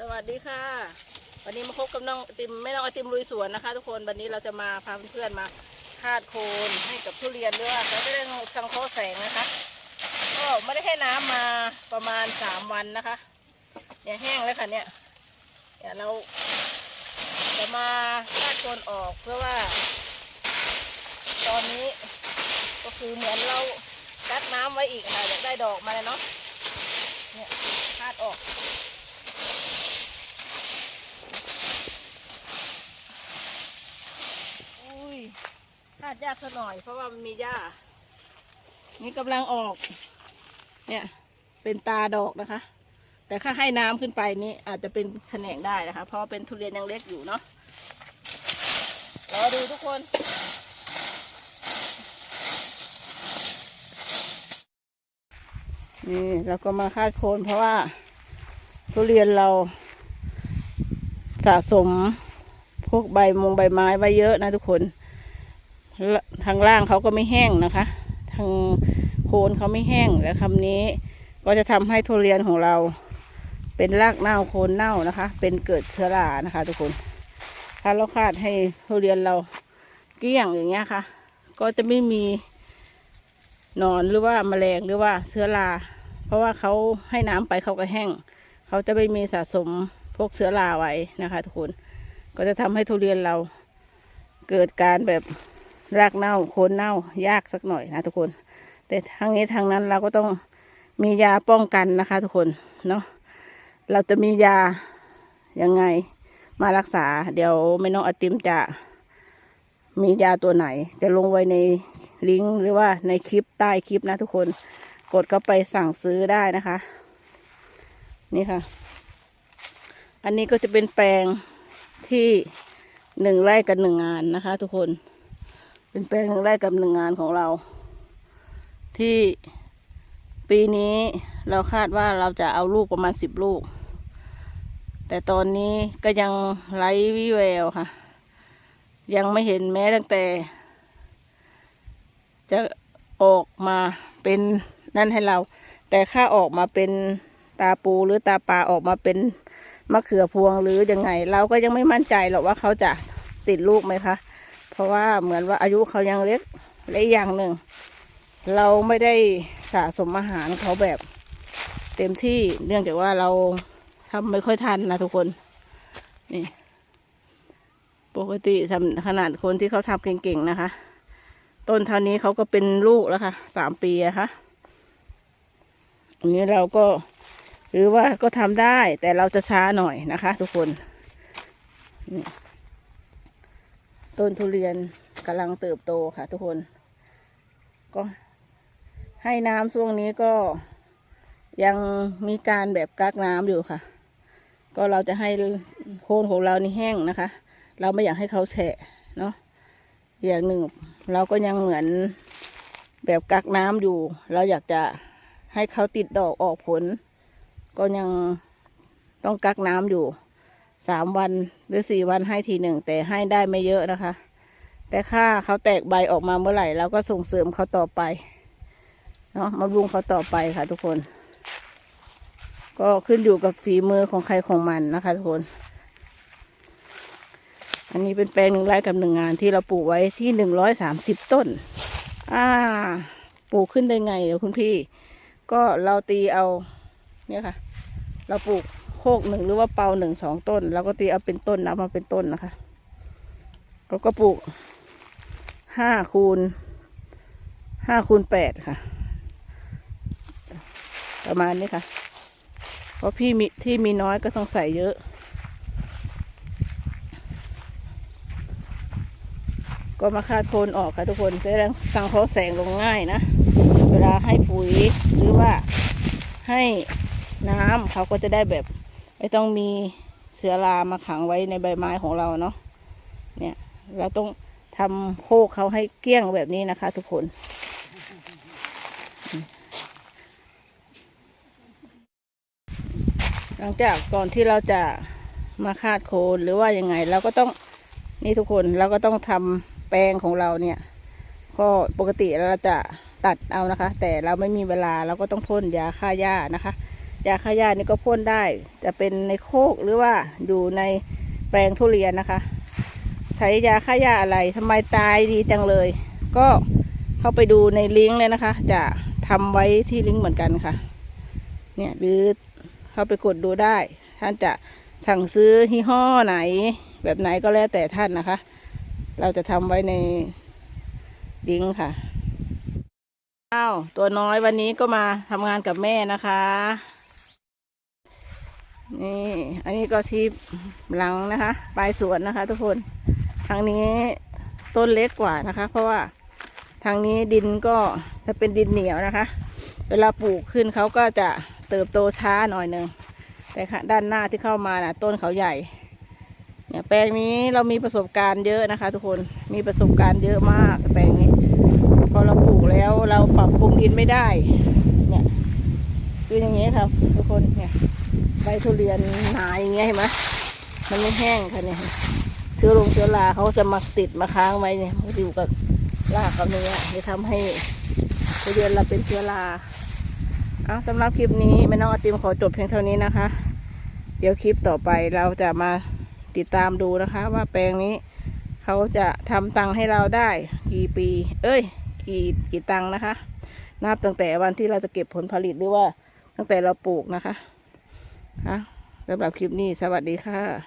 สวัสดีค่ะ วันนี้มาพบกับน้องติมแม่น้องไอติมลุยสวนนะคะ ทุกคนวันนี้เราจะมาพาเพื่อนๆมาคาดโคนให้กับทุเรียนด้วยเขาไม่ได้สังเคราะห์แสงนะคะ ก็ไม่ได้ให้น้ำมาประมาณสามวันนะคะเนี่ยแห้งแล้วค่ะเนี่ยเดี๋ยวเราจะมาคาดโคนออกเพื่อว่า ตอนนี้ก็คือเหมือนเรากัดน้ำไว้อีกค่ะอยากได้ดอกมาเลยเนาะเนี่ยคาดออก อุ้ย คาดยาซะหน่อย เพราะว่ามันมีหญ้า นี่กำลังออก เนี่ย เป็นตาดอกนะคะ แต่ถ้าให้น้ำขึ้นไปนี่อาจจะเป็นแขนงได้นะคะ เพราะเป็นทุเรียนยังเล็กอยู่เนาะรอดูทุกคนนี่เราก็มาคาดโคนเพราะว่าทุเรียนเราสะสมพวกใบมงใบไม้ไว้เยอะนะทุกคน ทางล่างเขาก็ไม่แห้งนะคะ ทางโคนเขาไม่แห้งและคำนี้ก็จะทำให้ทุเรียนของเราเป็นรากเน่าโคนเน่านะคะ เป็นเกิดเชื้อรานะคะ ทุกคน ถ้าเราคาดให้ทุเรียนเราเกลี้ยงอย่างเงี้ยค่ะ ก็จะไม่มีหนอนหรือว่าแมลงหรือว่าเชื้อรา เพราะว่าเขาให้น้ำไปเขาก็แห้ง เขาจะไม่มีสะสมพวกเชื้อราไว้นะคะ ทุกคน ก็จะทำให้ทุเรียนเราเกิดการแบบ รากเน่าโคนเน่ายากสักหน่อยนะทุกคน แต่ทางนี้ทางนั้นเราก็ต้องมียาป้องกันนะคะ ทุกคนเนาะเราจะมียายังไงมารักษา เดี๋ยวไม่น้องอติมจะมียาตัวไหน จะลงไว้ในลิงก์หรือว่าในคลิปใต้คลิปนะทุกคนกดเข้าไปสั่งซื้อได้นะคะ นี่ค่ะ อันนี้ก็จะเป็นแปลงที่หนึ่งไร่กับหนึ่งงานนะคะ ทุกคน เป็นแปลงหนึ่งไร่กับหนึ่งงานของเรา ที่ปีนี้เราคาดว่าเราจะเอาลูกประมาณสิบลูก แต่ตอนนี้ก็ยังไร้วิแววค่ะ ยังไม่เห็นแม้ตั้งแต่ จะออกมาเป็นนั่นให้เรา แต่ค่าออกมาเป็นตาปูหรือตาปลาออกมาเป็นมะเขือพวงหรือยังไง เราก็ยังไม่มั่นใจหรอกว่าเขาจะติดลูกไหมคะ เพราะว่าเหมือนว่าอายุเขายังเล็กและอย่างหนึ่ง เราไม่ได้สะสมอาหารเขาแบบเต็มที่เนื่องจากว่าเราทำไม่ค่อยทันนะทุกคน นี่ ปกติสำขนาดคนที่เขาทำเก่งๆนะคะ ต้นเท่านี้เขาก็เป็นลูกแล้วค่ะสามปีอะคะอันนี้เราก็หรือว่าก็ทำได้แต่เราจะช้าหน่อยนะคะ ทุกคนนี่ ต้นทุเรียนกำลังเติบโตค่ะทุกคน ก็ให้น้ำช่วงนี้ก็ยังมีการแบบกักน้ำอยู่ค่ะ ก็เราจะให้โคนของเรานี่แห้งนะคะ เราไม่อยากให้เขาแฉะเนาะอย่างหนึ่งเราก็ยังเหมือนแบบกักน้ำอยู่ เราอยากจะให้เขาติดดอกออกผล ก็ยังต้องกักน้ำอยู่ สามวันหรือสี่วันให้ทีหนึ่งแต่ให้ได้ไม่เยอะนะคะ แต่ค่าเขาแตกใบออกมาเมื่อไหร่เราก็ส่งเสริมเขาต่อไปเนาะมารุงเขาต่อไปค่ะทุกคน ก็ขึ้นอยู่กับฝีมือของใครของมันนะคะทุกคน อันนี้เป็นแปลงหนึ่งไร่กับหนึ่งงานที่เราปลูกไว้ที่หนึ่งร้อยสามสิบต้น อ่า ปลูกขึ้นได้ไงเดี๋ยวคุณพี่ ก็เราตีเอา เนี่ยค่ะ เราปลูก คกหนึ่งหรือว่าเปาหนึ่งสองต้นเราก็ตีเอาเป็นต้นนับมาเป็นต้นนะคะเราก็ปลูกห้าคูณห้าคูณแปดค่ะ ประมาณนี้ค่ะ เพราะพี่มีที่มีน้อยก็ต้องใส่เยอะ ก็มาคาดโคนออกค่ะทุกคนจะได้สังเคราะห์แสงลงง่ายนะ เวลาให้ปุ๋ยหรือว่าให้น้ำเขาก็จะได้แบบ ไม่ต้องมีเสือรามาขังไว้ในใบไม้ของเราเนาะเนี่ยเราต้องทำโคกเขาให้เกลี้ยงแบบนี้นะคะ ทุกคนหลังจากก่อนที่เราจะมาคาดโคนหรือว่ายังไง เราก็ต้องนี่ทุกคนเราก็ต้องทำแปลงของเราเนี่ย ก็ปกติเราจะตัดเอานะคะ แต่เราไม่มีเวลาเราก็ต้องพ่นยาฆ่าหญ้านะคะ ยาฆ่าหญ้านี่ก็พ่นได้ จะเป็นในโคกหรือว่าอยู่ในแปลงทุเรียนนะคะ ใช้ยาฆ่าหญ้าอะไรทำไมตายดีจังเลย ก็เข้าไปดูในลิงก์เลยนะคะ จะทำไว้ที่ลิงก์เหมือนกันค่ะ เนี่ยหรือเข้าไปกดดูได้ ท่านจะสั่งซื้อยี่ห้อไหน แบบไหนก็แล้วแต่ท่านนะคะ เราจะทำไว้ในลิงก์ค่ะอ้าวตัวน้อยวันนี้ก็มาทำงานกับแม่นะคะ นี่ อันนี้ก็ที่หลังนะคะ ปลายสวนนะคะ ทุกคน ทางนี้ต้นเล็กกว่านะคะ เพราะว่าทางนี้ดินก็จะเป็นดินเหนียวนะคะ เวลาปลูกขึ้นเขาก็จะเติบโตช้าหน่อยหนึ่งแต่ด้านหน้าที่เข้ามาน่ะ ต้นเขาใหญ่เนี่ยแปลงนี้เรามีประสบการณ์เยอะนะคะ ทุกคนมีประสบการณ์เยอะมากแปลงนี้ พอเราปลูกแล้วเราปรับปรุงดินไม่ได้ เนี่ยคืออย่างนี้ครับ ทุกคนเนี่ย ใบทุเรียนหนาอย่างเงี้ยเห็นไหมมันไม่แห้งค่ะเนี่ยเชื้อลงเชื้อราเขาจะมาติดมาค้างไว้เนี่ยมันอยู่กับรากกับเนื้อจะทำให้ทุเรียนเราเป็นเชื้อราเอาสำหรับคลิปนี้แม่น้องอติมขอจบเพียงเท่านี้นะคะ เดี๋ยวคลิปต่อไปเราจะมาติดตามดูนะคะ ว่าแปลงนี้เขาจะทำตังค์ให้เราได้กี่ปี เอ้ย กี่กี่ตังค์นะคะ นับตั้งแต่วันที่เราจะเก็บผลผลิตหรือว่าตั้งแต่เราปลูกนะคะ ค่ะสำหรับคลิปนี้ สวัสดีค่ะ